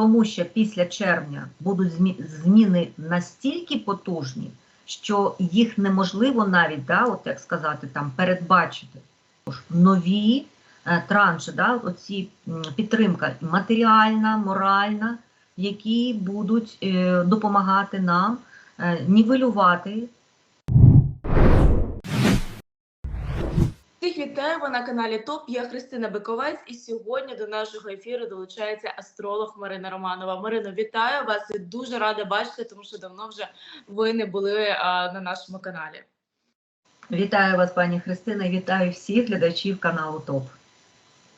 тому що після червня будуть зміни настільки потужні, що їх неможливо навіть, да, от як сказати, там передбачити. Нові е, транші, да, оці підтримка матеріальна, моральна, які будуть е, допомагати нам е, нівелювати вітаю ви на каналі ТОП. Я Христина Биковець, і сьогодні до нашого ефіру долучається астролог Марина Романова. Марино, вітаю вас і дуже рада бачити, тому що давно вже ви не були а, на нашому каналі. Вітаю вас, пані Христина, і вітаю всіх глядачів каналу ТОП.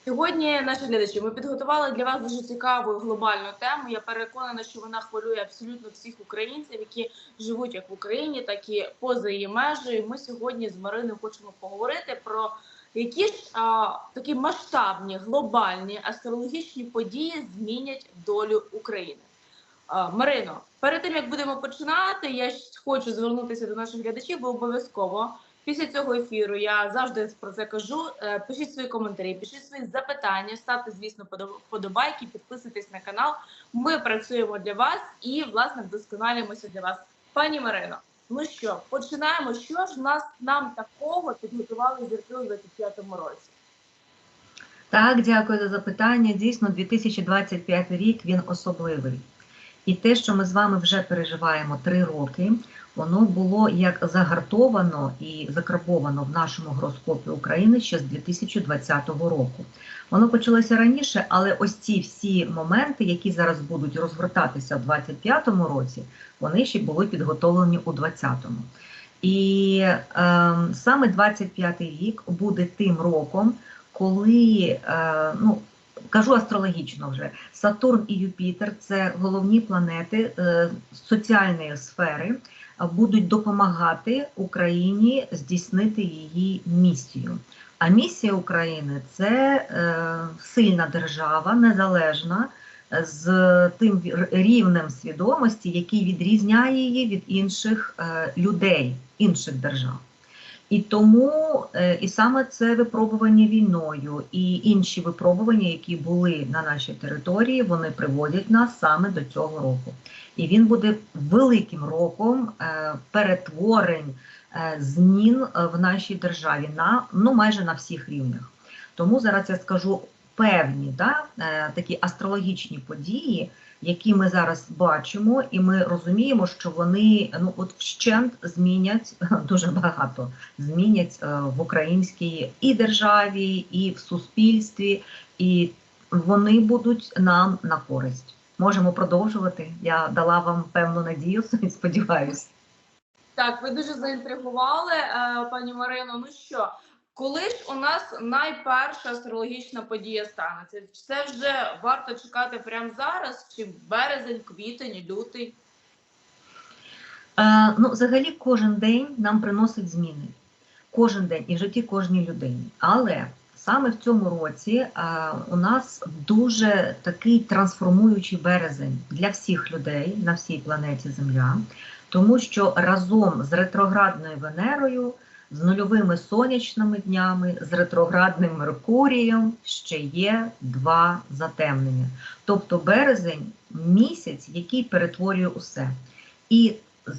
Сьогодні, наші глядачі, ми підготували для вас дуже цікаву глобальну тему. Я переконана, що вона хвилює абсолютно всіх українців, які живуть як в Україні, так і поза її межею. Ми сьогодні з Мариною хочемо поговорити про які ж а, такі масштабні глобальні астрологічні події змінять долю України. А, Марино, перед тим як будемо починати, я хочу звернутися до наших глядачів, бо обов'язково Після цього ефіру я завжди про це кажу. Е, Пишіть свої коментарі, пишіть свої запитання, ставте, звісно, подо- вподобайки, підписуйтесь на канал. Ми працюємо для вас і, власне, вдосконалюємося для вас. Пані Марино, ну що, починаємо. Що ж нас нам такого підготували зірки у 25-му році? Так, дякую за запитання. Дійсно, 2025 рік він особливий. І те, що ми з вами вже переживаємо три роки, воно було як загартовано і закарбовано в нашому гороскопі України ще з 2020 року. Воно почалося раніше, але ось ці всі моменти, які зараз будуть розгортатися в 2025 році, вони ще були підготовлені у 2020. І е, саме 25 рік буде тим роком, коли е, ну кажу астрологічно вже Сатурн і Юпітер це головні планети е, соціальної сфери, будуть допомагати Україні здійснити її місію. А місія України це е, сильна держава, незалежна. З тим рівнем свідомості, який відрізняє її від інших е, людей, інших держав. І тому е, і саме це випробування війною і інші випробування, які були на нашій території, вони приводять нас саме до цього року. І він буде великим роком е, перетворень, е, змін в нашій державі на ну майже на всіх рівнях. Тому зараз я скажу певні да, такі астрологічні події, які ми зараз бачимо, і ми розуміємо, що вони ну от вщент змінять дуже багато, змінять е, в українській і державі, і в суспільстві, і вони будуть нам на користь. Можемо продовжувати. Я дала вам певну надію, сподіваюся. Так, ви дуже заінтригували, е, пані Марино. Ну що, коли ж у нас найперша астрологічна подія станеться? Це вже варто чекати прямо зараз, чи березень, квітень, лютий? Е, ну, взагалі, кожен день нам приносить зміни. Кожен день і в житті кожній людині. Але саме в цьому році е, у нас дуже такий трансформуючий березень для всіх людей на всій планеті Земля, тому що разом з ретроградною Венерою, з нульовими сонячними днями, з ретроградним Меркурієм ще є два затемнення. Тобто березень місяць, який перетворює усе. І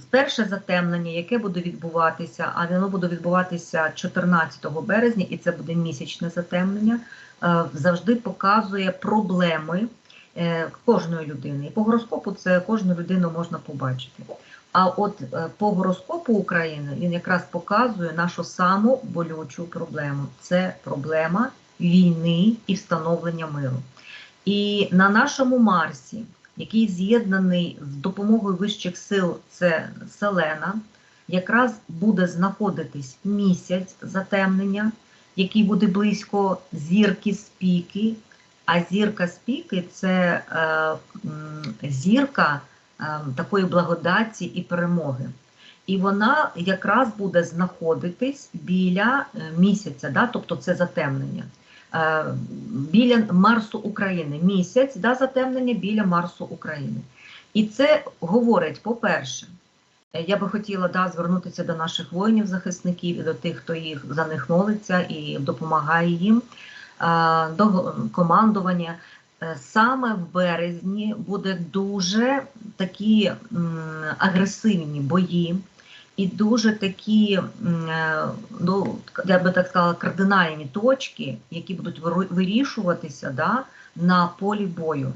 перше затемнення, яке буде відбуватися, а воно буде відбуватися 14 березня, і це буде місячне затемнення, е, завжди показує проблеми е, кожної людини. І по гороскопу це кожну людину можна побачити. А от е, по гороскопу України він якраз показує нашу саму болючу проблему. Це проблема війни і встановлення миру. І на нашому Марсі, який з'єднаний з допомогою вищих сил, це Селена, якраз буде знаходитись місяць затемнення, який буде близько зірки спіки. А зірка спіки це е, зірка такої благодаті і перемоги. І вона якраз буде знаходитись біля е, місяця, да? тобто це затемнення. Е, біля Марсу України. Місяць да, затемнення біля Марсу України. І це говорить, по-перше, е, я би хотіла да, звернутися до наших воїнів-захисників і до тих, хто їх за них молиться і допомагає їм, е, до командування. Е, саме в березні буде дуже такі агресивні бої і дуже такі, е, ну, я би так сказала, кардинальні точки, які будуть вирішуватися да, на полі бою.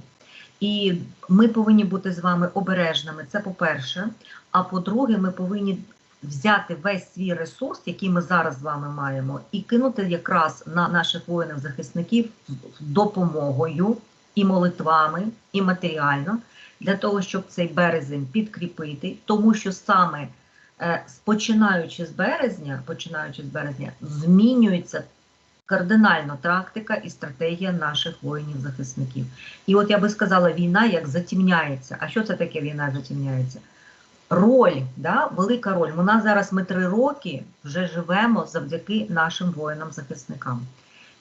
І ми повинні бути з вами обережними. Це по-перше. А по-друге, ми повинні взяти весь свій ресурс, який ми зараз з вами маємо, і кинути якраз на наших воїнів-захисників допомогою і молитвами, і матеріально для того, щоб цей березень підкріпити, тому що саме е, починаючи з березня, починаючи з березня, змінюється кардинально тактика і стратегія наших воїнів-захисників. І от я би сказала, війна як затімняється. А що це таке війна затімняється? Роль, да, велика роль. У нас зараз ми три роки вже живемо завдяки нашим воїнам-захисникам.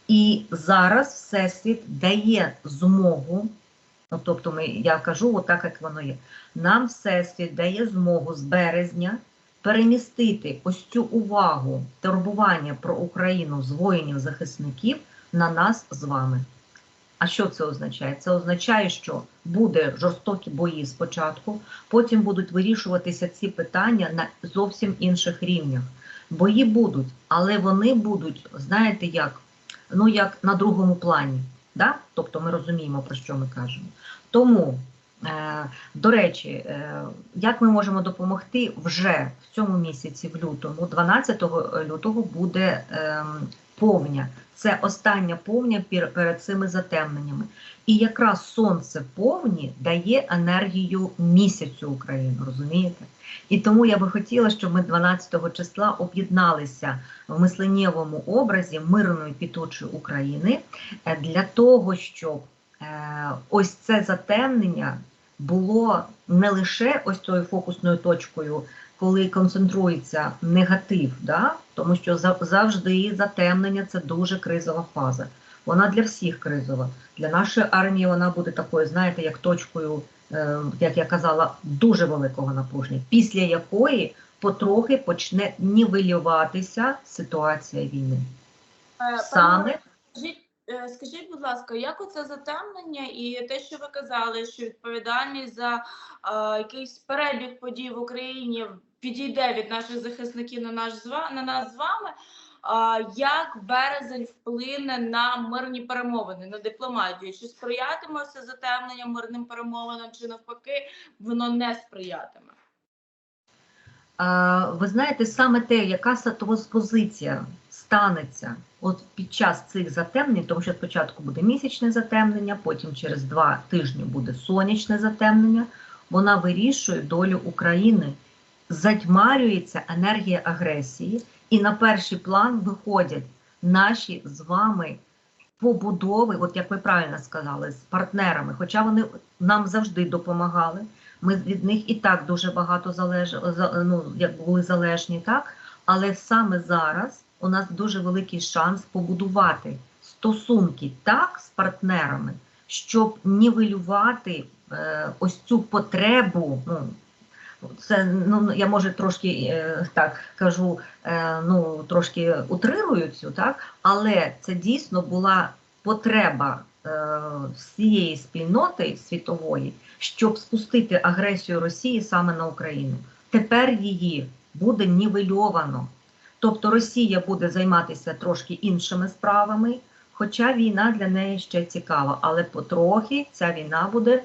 І зараз Всесвіт дає змогу, ну, тобто ми, я кажу отак, як воно є. Нам Всесвіт дає змогу з березня перемістити ось цю увагу, турбування про Україну з воїнів-захисників на нас з вами. А що це означає? Це означає, що буде жорстокі бої спочатку, потім будуть вирішуватися ці питання на зовсім інших рівнях. Бої будуть, але вони будуть, знаєте, як, ну як на другому плані. Да? Тобто ми розуміємо, про що ми кажемо. Тому, е, до речі, е, як ми можемо допомогти вже в цьому місяці, в лютому, 12 лютого буде е, повня. Це остання повня пер- перед цими затемненнями. І якраз сонце повні дає енергію місяцю України, розумієте? І тому я би хотіла, щоб ми 12 числа об'єдналися в мисленнєвому образі мирної пітучої України е, для того, щоб е, ось це затемнення було не лише ось тою фокусною точкою, коли концентрується негатив, да? тому що за- завжди затемнення це дуже кризова фаза. Вона для всіх кризова. Для нашої армії вона буде такою, знаєте, як точкою, е, як я казала, дуже великого напруження, після якої потрохи почне нівелюватися ситуація війни. Е, Саме е, скажіть, будь ласка, як оце затемнення і те, що ви казали, що відповідальність за е, якийсь перебіг подій в Україні підійде від наших захисників на наш на нас з вами? Як березень вплине на мирні перемовини, на дипломатію? Чи сприятиме це затемнення мирним перемовинам, чи навпаки воно не сприятиме? Ви знаєте, саме те, яка сатос- позиція станеться от під час цих затемнень, тому що спочатку буде місячне затемнення, потім через два тижні буде сонячне затемнення, вона вирішує долю України, затьмарюється енергія агресії, і на перший план виходять наші з вами побудови, от як ви правильно сказали, з партнерами, хоча вони нам завжди допомагали. Ми від них і так дуже багато залеж... ну, як були залежні, так? Але саме зараз у нас дуже великий шанс побудувати стосунки так з партнерами, щоб нівелювати е, ось цю потребу. Ну, це ну я може трошки е, так кажу, е, ну трошки утрирую цю, так, але це дійсно була потреба е, всієї спільноти світової, щоб спустити агресію Росії саме на Україну. Тепер її буде нівельовано. Тобто Росія буде займатися трошки іншими справами, хоча війна для неї ще цікава, але потрохи ця війна буде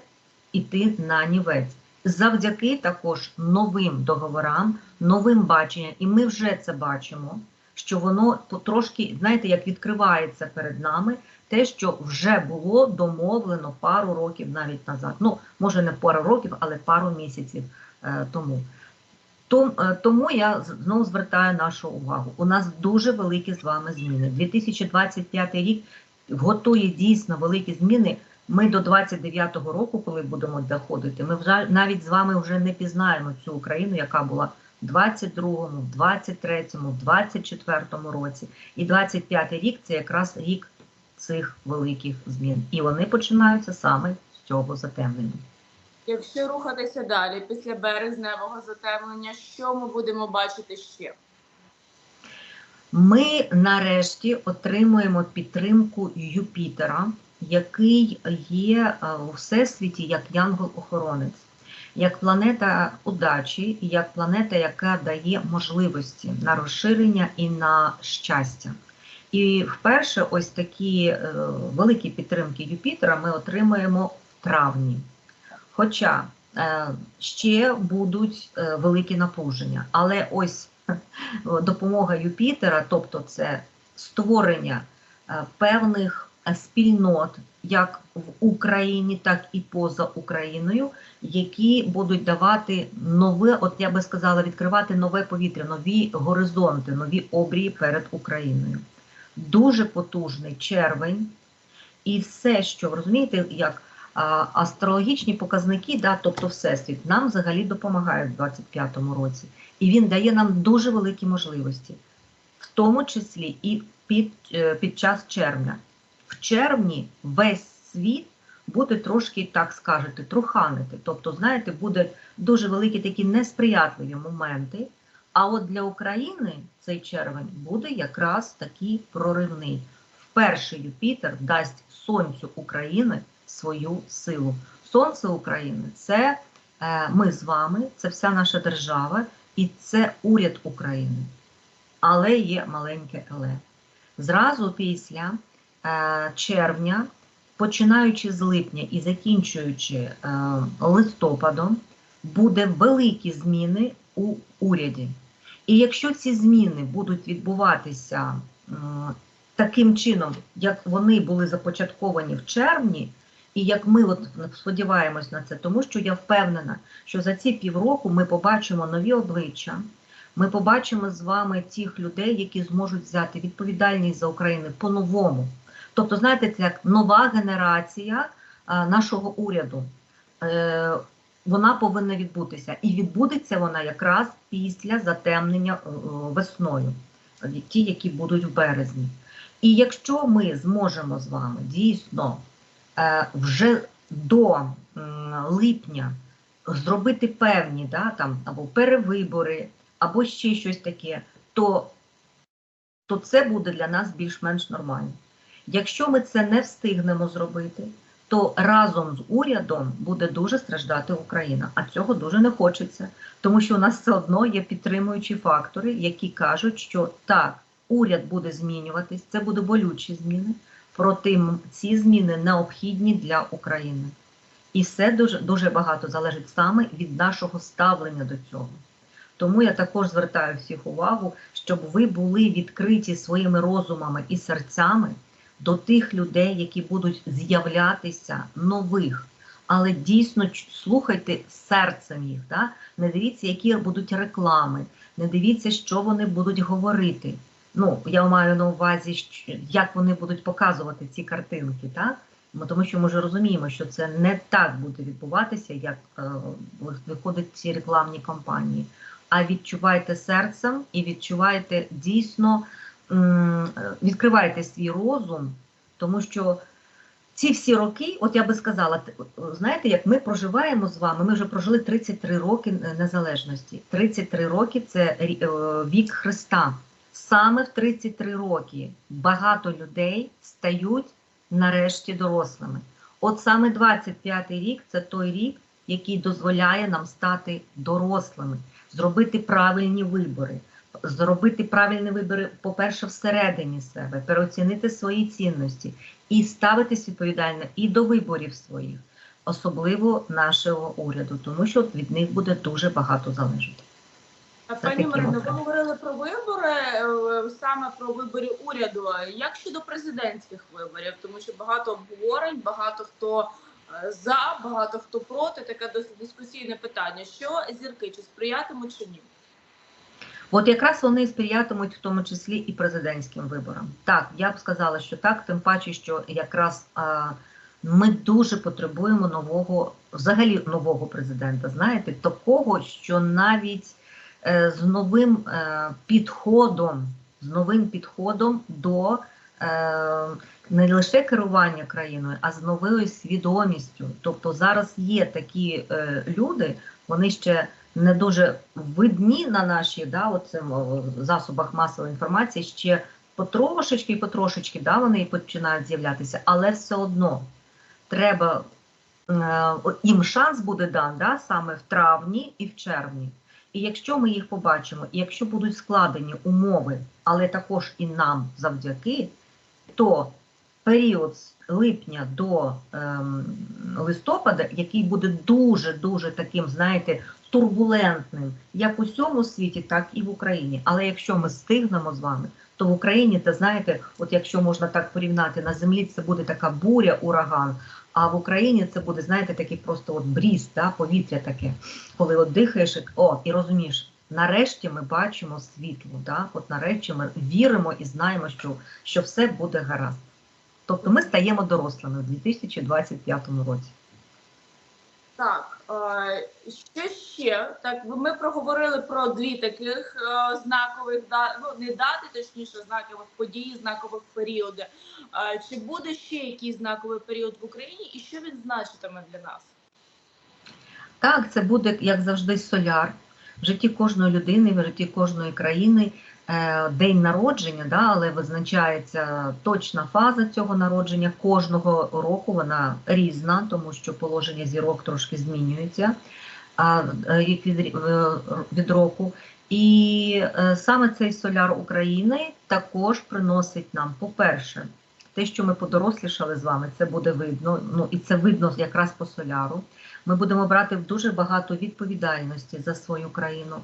йти на нівець. Завдяки також новим договорам, новим баченням, і ми вже це бачимо, що воно потрошки, знаєте, як відкривається перед нами те, що вже було домовлено пару років навіть назад. Ну, може не пару років, але пару місяців е, тому. Том, е, тому я знову звертаю нашу увагу. У нас дуже великі з вами зміни. 2025 рік готує дійсно великі зміни. Ми до 29-го року, коли будемо доходити, ми вже навіть з вами вже не пізнаємо цю Україну, яка була в 22-му, в 23-му, в 24-му році. І 25-й рік це якраз рік цих великих змін. І вони починаються саме з цього затемнення. Якщо рухатися далі після березневого затемнення, що ми будемо бачити ще? Ми нарешті отримуємо підтримку Юпітера який є е, у всесвіті як янгол-охоронець, як планета удачі, як планета, яка дає можливості на розширення і на щастя. І вперше ось такі е, великі підтримки Юпітера ми отримаємо в травні. Хоча е, ще будуть великі напруження, але ось допомога Юпітера, тобто це створення певних спільнот, як в Україні, так і поза Україною, які будуть давати нове, от я би сказала, відкривати нове повітря, нові горизонти, нові обрії перед Україною. Дуже потужний червень, і все, що розумієте, як астрологічні показники, да, тобто Всесвіт, нам взагалі допомагають в 25-му році. І він дає нам дуже великі можливості, в тому числі і під, е, під час червня. В червні весь світ буде трошки, так скажете, труханити. Тобто, знаєте, буде дуже великі такі несприятливі моменти. А от для України цей червень буде якраз такий проривний. Вперше Юпітер дасть Сонцю України свою силу. Сонце України це е, ми з вами, це вся наша держава і це уряд України. Але є маленьке але. Зразу після червня, починаючи з липня і закінчуючи е, листопадом, буде великі зміни у уряді. І якщо ці зміни будуть відбуватися е, таким чином, як вони були започатковані в червні, і як ми от сподіваємось на це, тому що я впевнена, що за ці півроку ми побачимо нові обличчя, ми побачимо з вами тих людей, які зможуть взяти відповідальність за Україну по-новому. Тобто, знаєте, це як нова генерація нашого уряду. Е, вона повинна відбутися. І відбудеться вона якраз після затемнення е, весною, ті, які будуть в березні. І якщо ми зможемо з вами дійсно е, вже до липня зробити певні да, там, або перевибори, або ще щось таке, то, то це буде для нас більш-менш нормально. Якщо ми це не встигнемо зробити, то разом з урядом буде дуже страждати Україна. А цього дуже не хочеться, тому що у нас все одно є підтримуючі фактори, які кажуть, що так, уряд буде змінюватись, це буде болючі зміни, проте ці зміни необхідні для України. І все дуже, дуже багато залежить саме від нашого ставлення до цього. Тому я також звертаю всіх увагу, щоб ви були відкриті своїми розумами і серцями до тих людей, які будуть з'являтися нових. Але дійсно слухайте серцем їх, да? не дивіться, які будуть реклами, не дивіться, що вони будуть говорити. Ну, я маю на увазі, як вони будуть показувати ці картинки, так? Тому що ми вже розуміємо, що це не так буде відбуватися, як е, виходять ці рекламні кампанії. А відчувайте серцем і відчувайте дійсно, відкривайте свій розум, тому що ці всі роки, от я би сказала, знаєте, як ми проживаємо з вами, ми вже прожили 33 роки незалежності. 33 роки це е, вік Христа. Саме в 33 роки багато людей стають нарешті дорослими. От саме 25-й рік це той рік, який дозволяє нам стати дорослими, зробити правильні вибори, зробити правильні вибори, по-перше, всередині себе, переоцінити свої цінності і ставитись відповідально і до виборів своїх, особливо нашого уряду, тому що від них буде дуже багато залежати. Пані Марино, ви говорили про вибори, е, саме про вибори уряду. Як щодо президентських виборів? Тому що багато обговорень, багато хто е, за, багато хто проти. Таке досить дискусійне питання. Що зірки чи сприятимуть чи ні? От якраз вони сприятимуть в тому числі і президентським виборам. Так, я б сказала, що так, тим паче, що якраз а, ми дуже потребуємо нового, взагалі нового президента. Знаєте, такого, що навіть е, з новим е, підходом, з новим підходом до е, не лише керування країною, а з новою свідомістю. Тобто зараз є такі е, люди, вони ще не дуже видні на наші да, оцим, засобах масової інформації ще потрошечки, потрошечки, да, вони починають з'являтися, але все одно треба е, їм шанс буде дан да, саме в травні і в червні. І якщо ми їх побачимо, і якщо будуть складені умови, але також і нам завдяки, то період з липня до ем, листопада, який буде дуже дуже таким, знаєте, турбулентним, як у всьому світі, так і в Україні. Але якщо ми стигнемо з вами, то в Україні, та знаєте, от якщо можна так порівняти, на землі це буде така буря, ураган. А в Україні це буде, знаєте, такий просто от бріз, да, повітря таке, коли от дихаєш, о, і розумієш, нарешті ми бачимо світло, да? от нарешті ми віримо і знаємо, що, що все буде гаразд. Тобто ми стаємо дорослими в 2025 році. Так, що ще? Так, ми проговорили про дві таких е, знакових ну не дати, точніше, знакових подій, знакових періоди. Чи буде ще якийсь знаковий період в Україні, і що він значитиме для нас? Так, це буде, як завжди, соляр в житті кожної людини, в житті кожної країни. Е, День народження, да, але визначається точна фаза цього народження кожного року. Вона різна, тому що положення зірок трошки змінюється а, е, рік від, е, від року. І саме цей соляр України також приносить нам, по-перше, те, що ми подорослішали з вами, це буде видно. Ну і це видно якраз по соляру. Ми будемо брати дуже багато відповідальності за свою країну.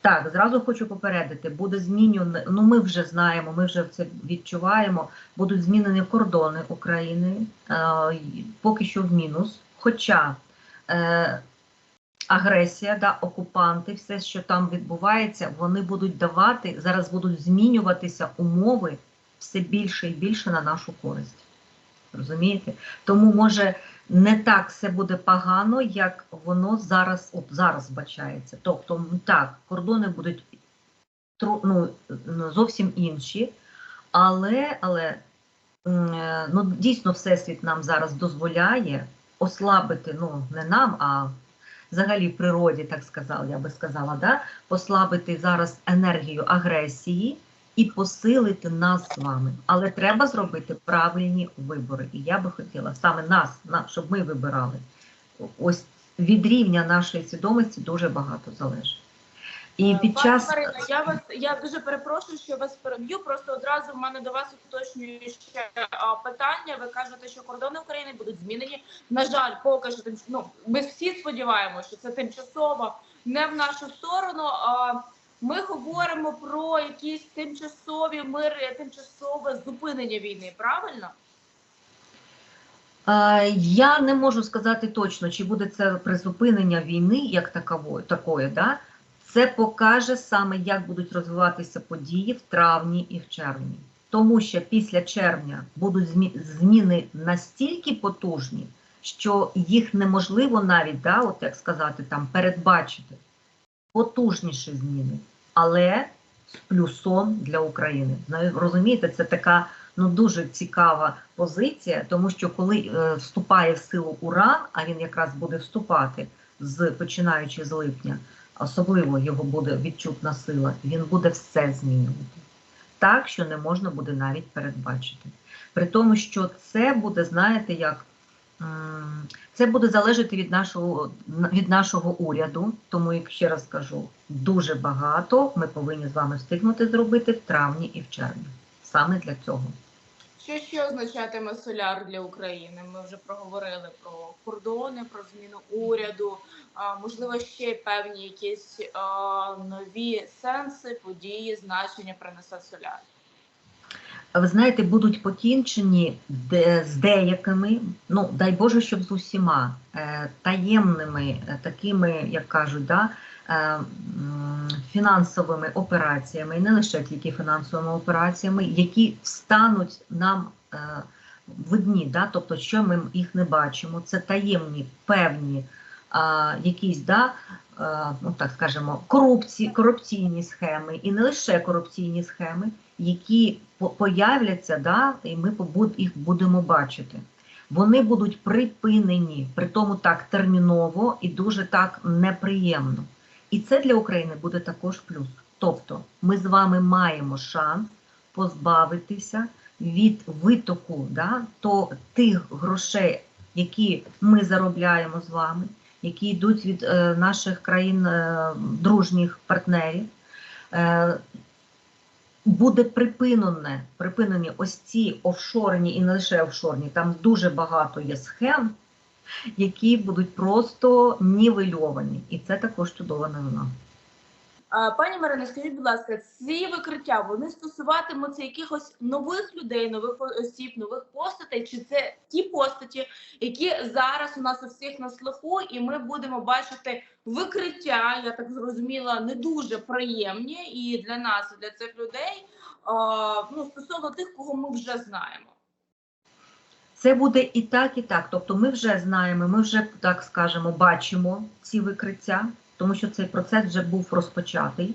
Так, зразу хочу попередити, буде змінено, ну ми вже знаємо, ми вже це відчуваємо, будуть змінені кордони України, е, поки що в мінус. Хоча е, агресія, да, окупанти, все, що там відбувається, вони будуть давати, зараз будуть змінюватися умови все більше і більше на нашу користь. Розумієте? Тому може не так все буде погано, як воно зараз, от зараз бачається. Тобто, так, кордони будуть ну, зовсім інші, але, але е, ну, дійсно Всесвіт нам зараз дозволяє ослабити, ну не нам, а взагалі природі, так сказала, я би сказала, да? послабити зараз енергію агресії і посилити нас з вами. Але треба зробити правильні вибори. І я би хотіла саме нас, на- щоб ми вибирали. Ось від рівня нашої свідомості дуже багато залежить. І Е, під Пані час Марина, я вас я дуже перепрошую, що вас переб'ю. Просто одразу в мене до вас уточнююче а, питання. Ви кажете, що кордони України будуть змінені. На жаль, поки що ну, ми всі сподіваємося, що це тимчасово не в нашу сторону. А ми говоримо про якісь тимчасові мири, тимчасове зупинення війни. Правильно? Я не можу сказати точно, чи буде це призупинення війни як такової, такої, да? це покаже саме, як будуть розвиватися події в травні і в червні. Тому що після червня будуть зміни настільки потужні, що їх неможливо навіть, да, от як сказати, там передбачити. Потужніші зміни, але з плюсом для України. Розумієте, це така ну дуже цікава позиція, тому що коли е, вступає в силу уран, а він якраз буде вступати з починаючи з липня, особливо його буде відчутна сила, він буде все змінювати. Так, що не можна буде навіть передбачити. При тому, що це буде, знаєте, як це буде залежати від нашого від нашого уряду. Тому, як ще раз кажу, дуже багато ми повинні з вами встигнути зробити в травні і в червні. Саме для цього. Що ще означатиме соляр для України? Ми вже проговорили про кордони, про зміну уряду. Можливо, ще певні якісь нові сенси, події, значення принесе соляр. Ви знаєте, будуть покінчені з деякими, ну дай Боже, щоб з усіма е, таємними, е, такими, як кажуть, да, е, фінансовими операціями, не лише тільки фінансовими операціями, які стануть нам видні, да, тобто, що ми їх не бачимо, це таємні певні якісь да, ну так скажемо, корупції, корупційні схеми, і не лише корупційні схеми, які появляться, да, і ми їх будемо бачити. Вони будуть припинені, при тому так терміново і дуже так неприємно. І це для України буде також плюс. Тобто ми з вами маємо шанс позбавитися від витоку да, то тих грошей, які ми заробляємо з вами, які йдуть від е, наших країн е, дружніх партнерів. Е, буде припинене, припинені ось ці офшорні і не лише офшорні, там дуже багато є схем, які будуть просто нівельовані. І це також чудова новина. Пані Марино, скажіть, будь ласка, ці викриття вони стосуватимуться якихось нових людей, нових осіб, нових постатей? Чи це ті постаті, які зараз у нас у всіх на слуху, і ми будемо бачити викриття? Я так зрозуміла, не дуже приємні і для нас, і для цих людей. Ну стосовно тих, кого ми вже знаємо. Це буде і так, і так. Тобто ми вже знаємо, ми вже так скажемо, бачимо ці викриття, тому що цей процес вже був розпочатий.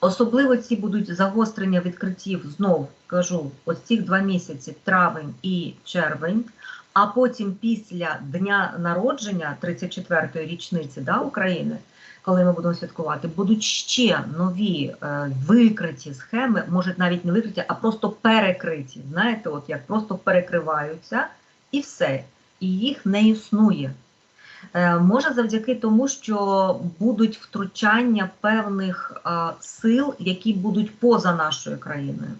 Особливо ці будуть загострення відкриттів знов кажу, ось цих два місяці травень і червень. А потім після дня народження 34-ї річниці да, України, коли ми будемо святкувати, будуть ще нові е, викриті схеми, може навіть не викриті, а просто перекриті. Знаєте, от як просто перекриваються і все, і їх не існує. Е, може завдяки тому, що будуть втручання певних е, сил, які будуть поза нашою країною.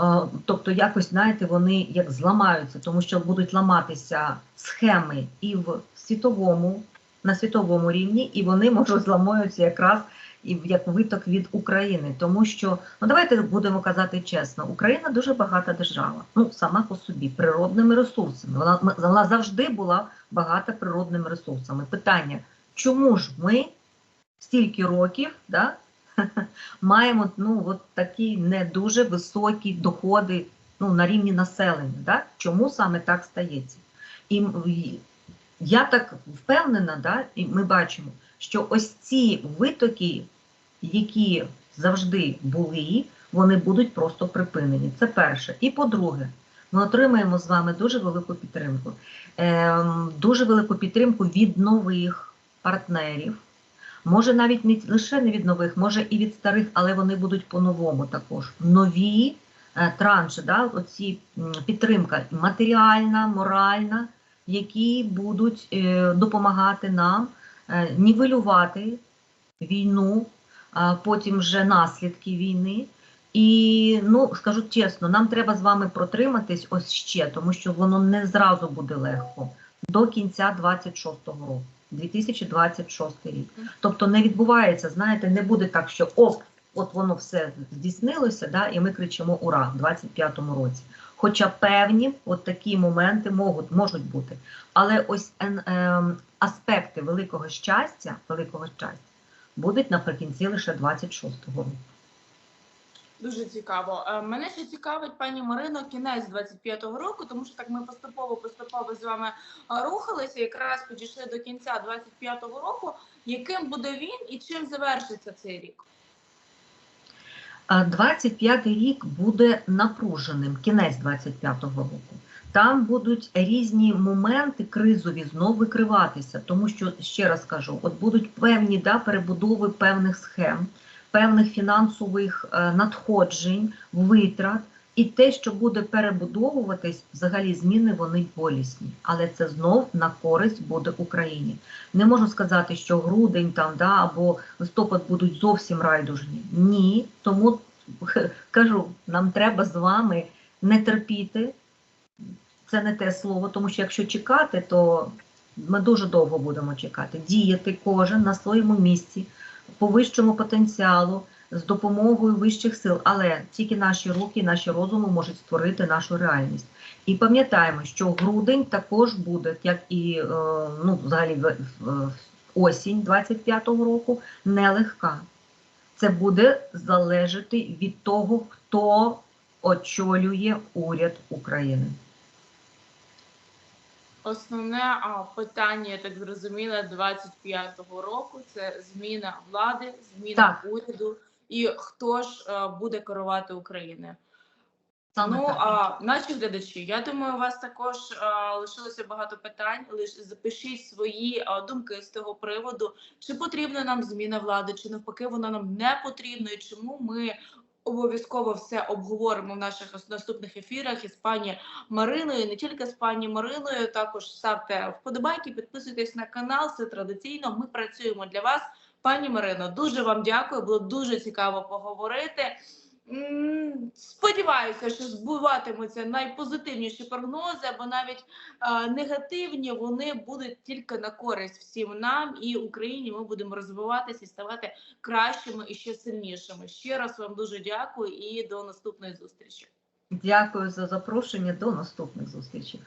Е, Тобто, якось знаєте, вони як зламаються, тому що будуть ламатися схеми і в світовому, на світовому рівні, і вони можуть зламаються якраз і як виток від України. Тому що, ну давайте будемо казати чесно, Україна дуже багата держава, ну сама по собі, природними ресурсами. Вона, вона завжди була багата природними ресурсами. Питання, чому ж ми стільки років, да, маємо ну, от такі не дуже високі доходи ну, на рівні населення. Да? Чому саме так стається? І я так впевнена, да, і ми бачимо, що ось ці витоки, які завжди були, вони будуть просто припинені. Це перше. І по-друге, ми отримаємо з вами дуже велику підтримку. Ем, дуже велику підтримку від нових партнерів. Може, навіть не лише не від нових, може і від старих, але вони будуть по-новому також. Нові е, транші, да, оці підтримка матеріальна, моральна, які будуть е, допомагати нам е, нівелювати війну, потім вже наслідки війни. І ну скажу чесно, нам треба з вами протриматись ось ще, тому що воно не зразу буде легко до кінця 26-го року, 2026 рік. Тобто не відбувається, знаєте, не буде так, що оп, от воно все здійснилося, да, і ми кричимо Ура! в 25-му році. Хоча певні от такі моменти можуть, можуть бути. Але ось ем, аспекти великого щастя, великого щастя будуть наприкінці лише 26-го року. Дуже цікаво. Е, Мене ще цікавить, пані Марино, кінець 25-го року, тому що так ми поступово поступово з вами е, рухалися, якраз підійшли до кінця 25-го року. Яким буде він і чим завершиться цей рік? А 25-й рік буде напруженим, кінець 25-го року. Там будуть різні моменти кризові знов викриватися, тому що ще раз кажу, от будуть певні да, перебудови певних схем, певних фінансових е, надходжень, витрат, і те, що буде перебудовуватись, взагалі зміни вони болісні, але це знов на користь буде Україні. Не можу сказати, що грудень там да або листопад будуть зовсім райдужні. Ні, тому кажу, нам треба з вами не терпіти. Це не те слово, тому що якщо чекати, то ми дуже довго будемо чекати. Діяти кожен на своєму місці, по вищому потенціалу, з допомогою вищих сил. Але тільки наші руки, наші розуми можуть створити нашу реальність. І пам'ятаємо, що грудень також буде, як і е, ну, взагалі осінь 25-го року, нелегка. Це буде залежати від того, хто очолює уряд України. Основне а, питання, я так зрозуміла, 25-го року це зміна влади, зміна Так. уряду і хто ж е, буде керувати Україною. Саме ну так. а наші глядачі, я думаю, у вас також а, лишилося багато питань. Лиш запишіть свої а, думки з того приводу, чи потрібна нам зміна влади, чи навпаки, вона нам не потрібна, і чому ми обов'язково все обговоримо в наших наступних ефірах із пані Мариною. Не тільки з пані Мариною, також ставте вподобайки, підписуйтесь на канал. Все традиційно. Ми працюємо для вас. Пані Марино, дуже вам дякую. Було дуже цікаво поговорити. Сподіваюся, що збуватимуться найпозитивніші прогнози, або навіть е, негативні вони будуть тільки на користь всім нам і Україні. Ми будемо розвиватися і ставати кращими і ще сильнішими. Ще раз вам дуже дякую і до наступної зустрічі. Дякую за запрошення. До наступних зустрічей.